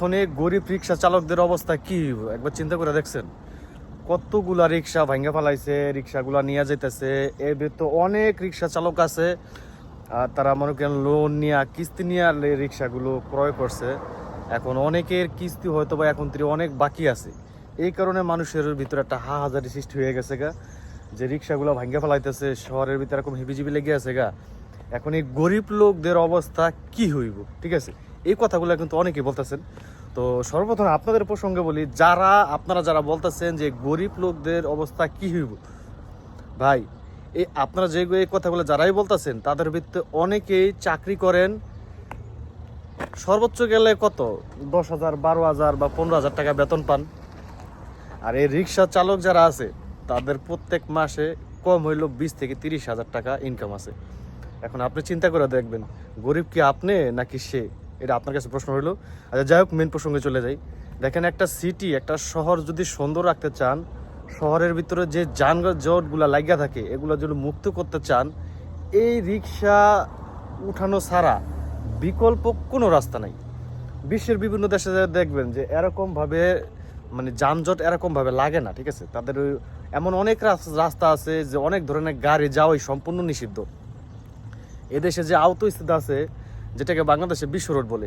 এখন এই গরিব রিক্সা চালকদের অবস্থা কি? একবার চিন্তা করে দেখছেন? কতগুলা রিক্সা ভাঙ্গা ফেলাইছে, রিক্সাগুলা নিয়ে যাইতেছে। এর ভিতর অনেক রিক্সা চালক আছে, আর তারা মনে করেন লোন নিয়ে, কিস্তি নিয়ে রিক্সাগুলো ক্রয় করছে। এখন অনেকের কিস্তি হয়তো বা এখন থেকে অনেক বাকি আছে। এই কারণে মানুষের ভিতরে একটা হাহাজারি সৃষ্টি হয়ে গেছে গা। যে রিক্সাগুলো ভাঙ্গা ফেলাইতেছে, শহরের ভিতরে এরকম হিবিজিবি লেগে আছে গা। এখন এই গরিব লোকদের অবস্থা কি হইব? ঠিক আছে? এই কথাগুলো কিন্তু অনেকেই বলতেছেন। তো সর্বপ্রথম আপনাদের প্রসঙ্গে বলি, যারা, আপনারা যারা বলতেছেন যে গরিব লোকদের অবস্থা কি হইব? ভাই, এই আপনারা যে এই কথাগুলো যারাই বলতেছেন, তাদের ভিত্তিতে অনেকেই চাকরি করেন। সর্বোচ্চ গেলে কত? দশ হাজার, বারো হাজার বা পনেরো হাজার টাকা বেতন পান। আর এই রিক্সা চালক যারা আছে, তাদের প্রত্যেক মাসে কম হইলেও বিশ থেকে তিরিশ হাজার টাকা ইনকাম আছে। এখন আপনি চিন্তা করে দেখবেন, গরিব কি আপনি নাকি সে? এটা আপনার কাছে প্রশ্ন হইল। আচ্ছা যাই হোক মেন প্রসঙ্গে চলে যাই। দেখেন, একটা সিটি একটা শহর যদি সুন্দর রাখতে চান, শহরের ভিতরে যে যানজটগুলো লাগিয়া থাকে, এগুলো যদি মুক্ত করতে চান, এই রিক্সা উঠানো ছাড়া বিকল্প কোনো রাস্তা নাই। বিশ্বের বিভিন্ন দেশে দেখবেন যে এরকমভাবে মানে যানজট এরকমভাবে লাগে না, ঠিক আছে? তাদের এমন অনেক রাস- রাস্তা আছে যে অনেক ধরনের গাড়ি যাওয়াই সম্পূর্ণ নিষিদ্ধ। এদেশে যে আউতো স্থিত আছে যেটাকে বাংলাদেশে বিশ্ব রোড বলে,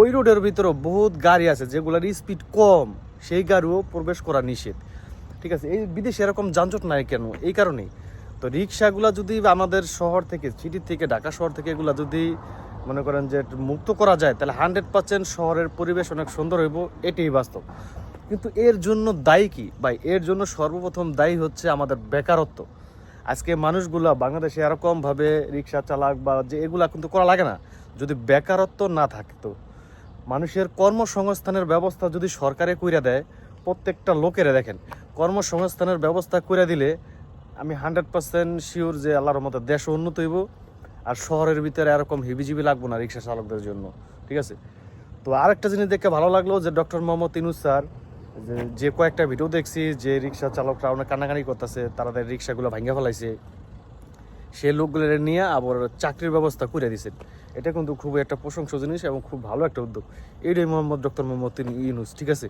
ওই রোডের ভিতরেও বহুত গাড়ি আছে যেগুলোর স্পিড কম। সেই গাড়িও প্রবেশ করা নিষেধ। ঠিক আছে, এই বিদেশে এরকম যানজট নাই কেন? এই কারণেই। তো রিক্সাগুলা যদি আমাদের শহর থেকে সিটি থেকে, ঢাকা শহর থেকে এগুলা যদি মনে করেন যে মুক্ত করা যায়, তাহলে হান্ড্রেড পার্সেন্ট শহরের পরিবেশ অনেক সুন্দর হইব, এটাই বাস্তব। কিন্তু এর জন্য দায়ী কি? ভাই, এর জন্য সর্বপ্রথম দায়ী হচ্ছে আমাদের বেকারত্ব। আজকে মানুষগুলা বাংলাদেশে এরকমভাবে রিক্সা চালাক বা যে এগুলা কিন্তু করা লাগে না। যদি বেকারত্ব না থাকতো মানুষের কর্মসংস্থানের ব্যবস্থা যদি সরকারে কইরা দেয়, প্রত্যেকটা লোকেরা দেখেন, কর্মসংস্থানের ব্যবস্থা করে দিলে আমি হান্ড্রেড পার্সেন্ট শিওর যে আল্লাহর মতো দেশ উন্নত হইব আর শহরের ভিতরে এরকম হিবিজিবি লাগবো না রিক্সা চালকদের জন্য। ঠিক আছে? তো আরেকটা জিনিস দেখে ভালো লাগল যে ডক্টর মোহাম্মদ ইনুস স্যার যে কয়েকটা ভিডিও দেখছি, যে রিক্সা চালকরা অনেক কান্নাকানি করতেছে, তারা তাদের রিক্সাগুলো ভাঙ্গা ফেলাইছে। সে লোকগুলো নিয়ে আবার চাকরির ব্যবস্থা করে দিয়েছেন এটা কিন্তু খুব একটা প্রশংসা জিনিস এবং খুব ভালো একটা উদ্যোগ। এইটাই মোহাম্মদ ডক্টর মোহাম্মদ ইউনুস, ঠিক আছে?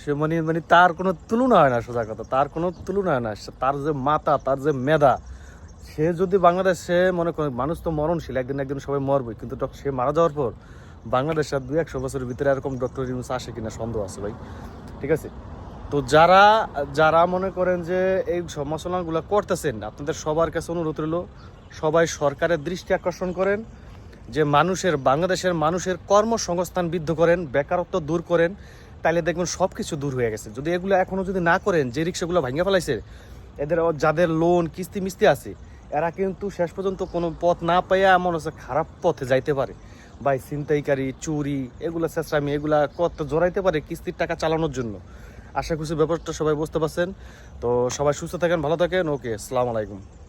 সে মানে মানে তার কোনো তুলনা হয় না, সোজা কথা। তার কোনো তুলনা হয় না। তার যে মাতা, তার যে মেধা, সে যদি বাংলাদেশে মনে করে, মানুষ তো মরণশীল, একদিন একদিন সবাই মরবে। কিন্তু সে মারা যাওয়ার পর বাংলাদেশ আর দুই একশো বছরের ভিতরে এরকম ডক্টর ইউনুস আসে কিনা সন্দেহ আছে ভাই। ঠিক আছে? তো যারা যারা মনে করেন যে এই সমালোচনাগুলো করতেছেন, আপনাদের সবার কাছে অনুরোধ রইল, সবাই সরকারের দৃষ্টি আকর্ষণ করেন, যে মানুষের, বাংলাদেশের মানুষের কর্মসংস্থান বৃদ্ধ করেন, বেকারত্ব দূর করেন তাহলে দেখবেন সব কিছু দূর হয়ে গেছে। যদি এগুলো এখনও যদি না করেন, যে রিক্সাগুলো ভাঙিয়ে ফেলাইছে, এদের যাদের লোন কিস্তি মিস্তি আছে, এরা কিন্তু শেষ পর্যন্ত কোনো পথ না পাইয়া এমন হচ্ছে খারাপ পথে যাইতে পারে। ভাই, ছিনতাইকারী, চুরি, এগুলো চেষ্টামি এগুলা কত জোরাইতে পারে কিস্তির টাকা চালানোর জন্য? আশা করছি ব্যাপারটা সবাই বুঝতে পারছেন। তো সবাই সুস্থ থাকেন, ভালো থাকেন। ওকে, আসসালামু আলাইকুম।